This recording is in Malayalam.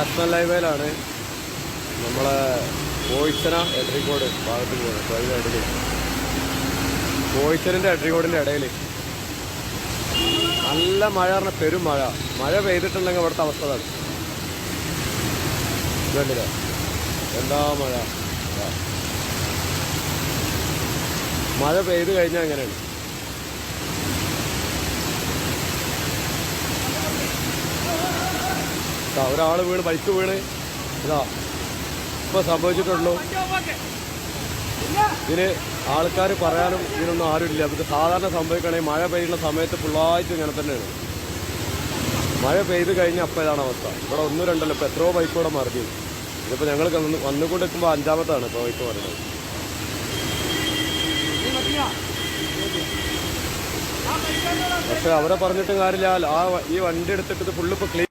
നാഷണൽ ഹൈവേയിലാണ് നമ്മളെ കോഴിച്ചന എഡ്രിക്കോട് ഭാഗത്ത് പോകുന്നത് ട്രെയിൻ ഇടയിൽ കോഴിച്ചനിന്റെ എഡ്രിക്കോടിന്റെ ഇടയിൽ നല്ല മഴ പറഞ്ഞ പെരും മഴ. മഴ പെയ്തിട്ടുണ്ടെങ്കിൽ ഇവിടുത്തെ അവസ്ഥ അതാണ്. കണ്ടില്ലേ എന്താ മഴ? മഴ പെയ്ത് കഴിഞ്ഞാൽ എങ്ങനെയാണ് ഇതാ ഒരാൾ വീണ് ബൈക്ക് വീണ്. ഇതാ ഇപ്പൊ സംഭവിച്ചിട്ടുള്ളൂ. ഇതിന് ആൾക്കാർ പറയാനും ഇതിനൊന്നും ആരുമില്ല. ഇത് സാധാരണ സംഭവിക്കുകയാണെങ്കിൽ മഴ പെയ്യുന്ന സമയത്ത് ഫുള്ളായിട്ട് ഇങ്ങനെ തന്നെയാണ്. മഴ പെയ്ത് കഴിഞ്ഞ അപ്പം ഇതാണ് അവസ്ഥ. ഇവിടെ ഒന്നും രണ്ടല്ലോ ഇപ്പം എത്രയോ ബൈക്ക് ഇവിടെ മറിഞ്ഞു. ഇതിപ്പോൾ ഞങ്ങൾ വന്നുകൊണ്ട് നിൽക്കുമ്പോൾ അഞ്ചാമത്താണ് ഇപ്പോൾ ബൈക്ക് പറയുന്നത് പക്ഷെ അവരെ പറഞ്ഞിട്ടും കാര്യമില്ല. ആ ഈ വണ്ടി എടുത്തിട്ട് ഇത് ഫുള്ള് ഇപ്പോൾ ക്ലീൻ